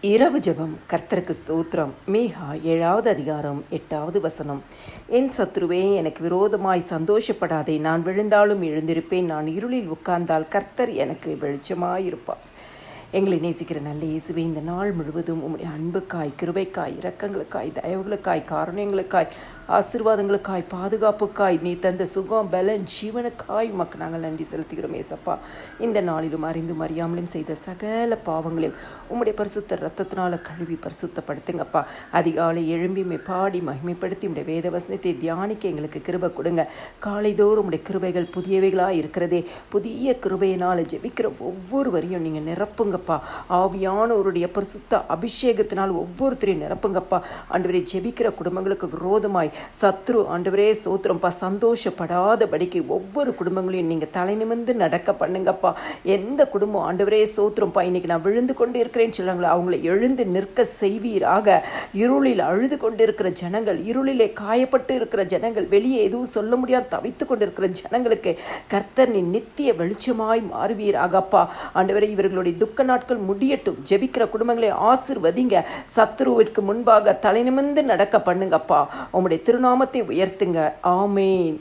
இரவு ஜெபம். கர்த்தருக்கு ஸ்தோத்திரம். மீகா ஏழாவது அதிகாரம் எட்டாவது வசனம். என் சத்ருவே எனக்கு விரோதமாய் சந்தோஷப்படாதே. நான் விழுந்தாலும் எழுந்திருப்பேன். நான் இருளில் உட்கார்ந்தால் கர்த்தர் எனக்கு வெளிச்சமாயிருப்பார். எங்களை நேசிக்கிற நல்ல இயேசுவே இந்த நாள் முழுவதும் உம்முடைய அன்புக்காய் கிருபைக்காய் இரக்கங்களுக்காய் தயவுகளுக்காய் காரணங்களுக்காய் ஆசீர்வாதங்களுக்காய் பாதுகாப்புக்காய் நீ தந்த சுகம் பலன் ஜீவனுக்காய் உமக்கு நாங்கள் நன்றி செலுத்துகிறோம் ஏசப்பா. இந்த நாளிலும் அறிந்தும் அறியாமலும் செய்த சகல பாவங்களையும் உம்முடைய பரிசுத்த ரத்தத்தினால கழுவி பரிசுத்தப்படுத்துங்கப்பா. அதிகாலை எழும்பி பாடி மகிமைப்படுத்தி உம்முடைய வேத வசனத்தை தியானிக்க எங்களுக்கு கிருபை கொடுங்க. காலைதோறும் உடைய கிருபைகள் புதியவைகளாக இருக்கிறதே. புதிய கிருபையினால் ஜெபிக்கிற ஒவ்வொருவரையும் நீங்கள் நிரப்புங்க நிரப்புங்கப்பா. ஆவியானவருடைய பரிசுத்த அபிஷேகத்தினால் ஒவ்வொருத்தரையும் நிரப்புங்கப்பா. ஆண்டவரே ஜெபிக்கிற குடும்பங்களுக்கு விரோதமாய். சத்ரு ஆண்டவரே சந்தோஷப்படாத சந்தோஷப்படாதபடிக்கு ஒவ்வொரு குடும்பங்களையும் நீங்கள் தலை நிமிந்து நடக்க பண்ணுங்கப்பா. எந்த குடும்பம் ஆண்டவரே சோத்திரம்ப்பா இன்னைக்கு நான் விழுந்து கொண்டு இருக்கிறேன்னு சொல்லுங்களா அவங்கள எழுந்து நிற்க செய்வீராக. இருளில் அழுது கொண்டிருக்கிற ஜனங்கள் இருளிலே காயப்பட்டு இருக்கிற ஜனங்கள் வெளியே எதுவும் சொல்ல முடியாது தவித்து கொண்டிருக்கிற ஜனங்களுக்கு கர்த்தர் நீ நித்திய வெளிச்சமாய் மாறுவீராகப்பா. ஆண்டவரே இவர்களுடைய துக்க நாட்கள் முடியட்டும். ஜெபிக்கிற குடும்பங்களை ஆசிர்வதிங்க. சத்ருவிற்கு முன்பாக தலைநிமிந்து நடக்க பண்ணுங்கப்பா. உங்களுடைய திருநாமத்தை உயர்த்துங்க. ஆமேன்.